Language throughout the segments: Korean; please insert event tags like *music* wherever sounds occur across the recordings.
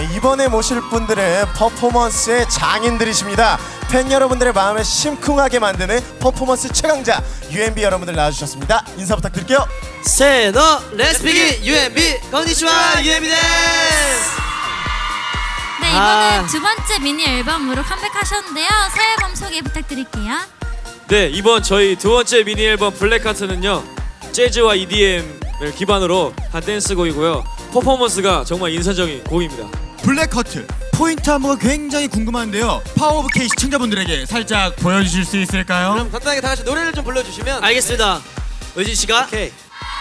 네, 이번에 모실 분들은 퍼포먼스의 장인들이십니다. 팬 여러분들의 마음을 심쿵하게 만드는 퍼포먼스 최강자 UMB 여러분들 나와주셨습니다. 인사 부탁드릴게요. 세노 레스피기 UMB 건니치와 UMB 데스 네 이번엔 아. 두 번째 미니 앨범으로 컴백하셨는데요. 새 앨범 소개 부탁드릴게요. 네 이번 저희 두 번째 미니 앨범 블랙하트는요 재즈와 EDM을 기반으로 한 댄스 곡이고요 퍼포먼스가 정말 인상적인 곡입니다 블랙 커트. 포인트 안무가 굉장히 궁금한데요. 파워 오브 K 시청자분들에게 살짝 보여주실 수 있을까요? 그럼 간단하게 다 같이 노래를 좀 불러주시면 알겠습니다. 의진 씨가? 오케이.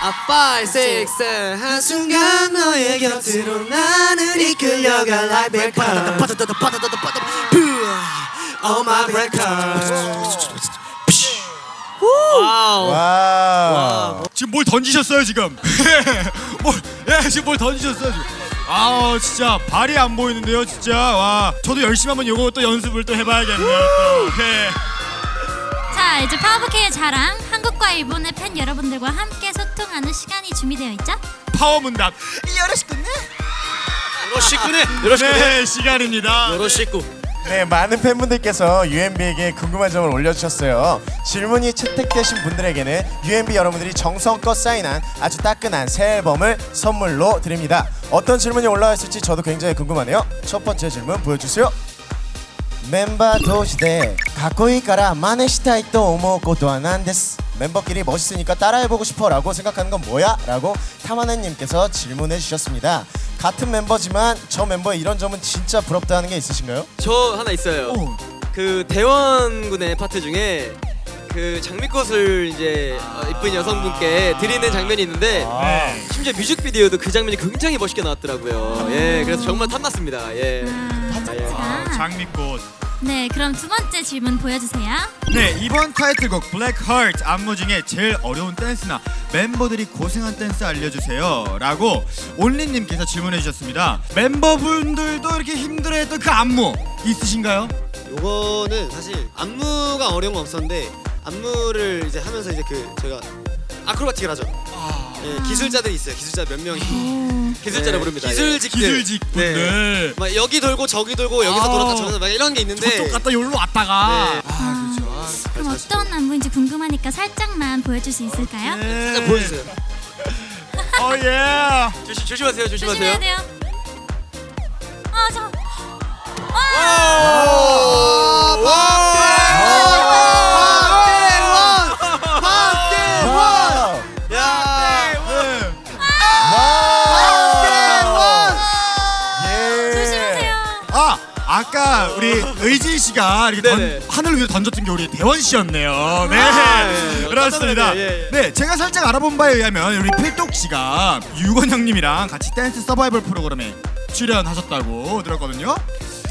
아 5, 6, 7 한순간 너의 곁으로 나는 이끌려가 like breakers Oh my breakers 와우 와. 지금 뭘 던지셨어요 지금? *laughs* 뭘, 예, 지금 뭘 던지셨어요 지금? 아 진짜 발이 안 보이는데요 진짜 와 저도 열심히 한번 요거 또 연습을 또 해봐야겠네요 또. 네. 자 이제 파워케의 자랑 한국과 일본의 팬 여러분들과 함께 소통하는 시간이 준비되어 있죠? 파워 문답 요로시쿠네 요로시쿠네 요로시쿠네 네 시간입니다 요로시쿠 네, 많은 팬분들께서 UMB에게 궁금한 점을 올려주셨어요. 질문이 채택되신 분들에게는 UMB 여러분들이 정성껏 사인한 아주 따끈한 새 앨범을 선물로 드립니다. 어떤 질문이 올라와 있을지 저도 굉장히 궁금하네요. 첫 번째 질문 보여주세요. 멤버 도시대 가꼬이까라 마네시타이 또 오모 고도와 난데스 멤버끼리 멋있으니까 따라해보고 싶어라고 생각하는 건 뭐야? 라고 타마네님께서 질문해 주셨습니다. 같은 멤버지만 저 멤버의 이런 점은 진짜 부럽다는 게 있으신가요? 저 하나 있어요 오. 그 대원군의 파트 중에 그 장미꽃을 이제 어, 이쁜 여성분께 드리는 장면이 있는데 네. 심지어 뮤직비디오도 그 장면이 굉장히 멋있게 나왔더라고요. 예, 그래서 정말 탐났습니다. 예. 아, 아, 파트가 장미꽃 네 그럼 두 번째 질문 보여주세요. 네 이번 타이틀곡 블랙 헐트 안무 중에 제일 어려운 댄스나 멤버들이 고생한 댄스 알려주세요 라고 온리님께서 질문해 주셨습니다 멤버분들도 이렇게 힘들어했던 그 안무 있으신가요? 요거는 사실 안무가 어려운 건 없었는데 안무를 이제 하면서 이제 그 저희가 아크로바틱을 하죠. 예, 기술자들이 있어요. 기술자 몇 명이 오, 기술자를 네, 부릅니다. 기술직들. 기술직 분들 막 여기 돌고 저기 돌고 여기서 아. 돌았다 저기서 막 이런 게 있는데 저쪽 갔다 여기로 왔다가 네. 아 그렇죠 아, 그럼 어떤 안무인지 궁금하니까 살짝만 보여줄 수 있을까요? 네. 살짝 보여주세요. 어예 조심 조심하세요. 조심하세요. 조심해야 돼요. 아까 우리 의진 씨가 이렇게 네네. 던, 하늘 위로 던졌던 게 우리 대원 씨였네요. 네, 아, 예, 예. 그렇습니다. 예, 예. 네, 제가 살짝 알아본 바에 의하면 우리 필독 씨가 유건 형님이랑 같이 댄스 서바이벌 프로그램에 출연하셨다고 들었거든요.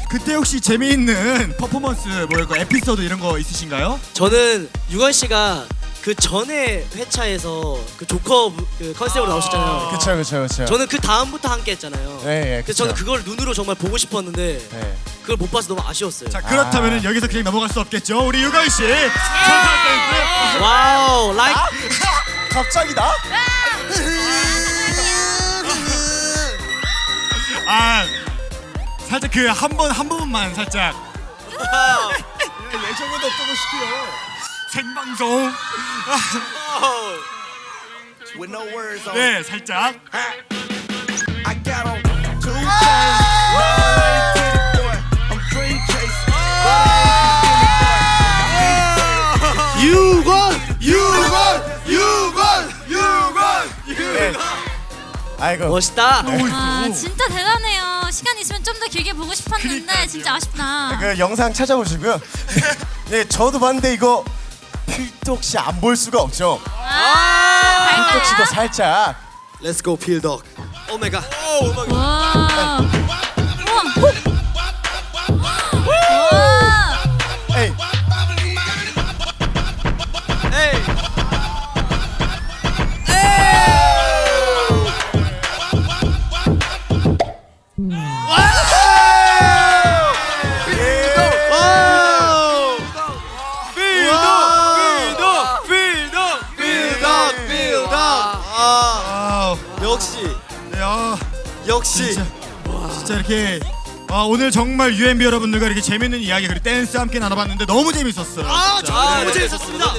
그때 혹시 재미있는 퍼포먼스 뭐랄까 에피소드 이런 거 있으신가요? 저는 유건 씨가 그 전에 회차에서 그 조커 그 컨셉으로 나오셨잖아요. 그쵸 그쵸 그쵸. 저는 그 다음부터 함께 했잖아요. 네, 예, 그래서 저는 그쵸. 그걸 눈으로 정말 보고 싶었는데 네. 그걸 못 봐서 너무 아쉬웠어요. 자 그렇다면은 여기서 그냥 넘어갈 수 없겠죠. 우리 유건 씨 천사 댄스. 와우, like 갑자기 나? 아 살짝 그 한 번 한 부분만 살짝 예정에도 없던 거 시켜요. 생방송. with no words on. 네 살짝. I got on two chains, 아이고. 멋있다. 아 진짜 대단해요. 시간 있으면 좀 더 길게 보고 싶었는데 진짜 아쉽다. 그 영상 찾아보시고요. 네, *laughs* 저도 봤는데 이거 필독 씨안 볼 수가 없죠. 아, 필독 씨도? 살짝. Let's go 필덕. 오 마이 갓. 와. 역시. 진짜. 진짜 이렇게 아, 오늘 정말 UMB 여러분들과 이렇게 재밌는 이야기 그리고 댄스 함께 나눠봤는데 너무 재밌었어요. 아. 저 네. 너무 재밌었습니다.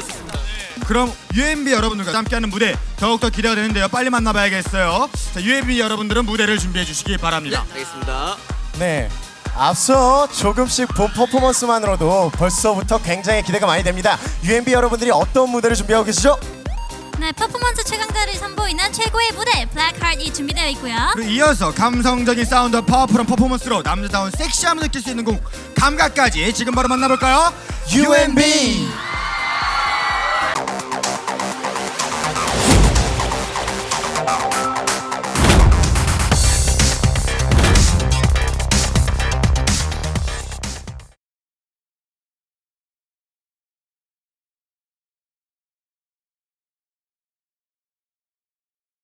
그럼 UMB 여러분들과 함께하는 무대 더욱더 기대가 되는데요. 빨리 만나봐야겠어요. 자, UMB 여러분들은 무대를 준비해 주시기 바랍니다. 알겠습니다. 네. 앞서 조금씩 본 퍼포먼스만으로도 벌써부터 굉장히 기대가 많이 됩니다. UMB 여러분들이 어떤 무대를 준비하고 계시죠? 네, 퍼포먼스 최강자를 선보이는 최고의 무대 블랙하트이 준비되어 있고요. 그리고 이어서 감성적인 사운드와 파워풀한 퍼포먼스로 남자다운 섹시함을 느낄 수 있는 곡 감각까지 지금 바로 만나볼까요? UMB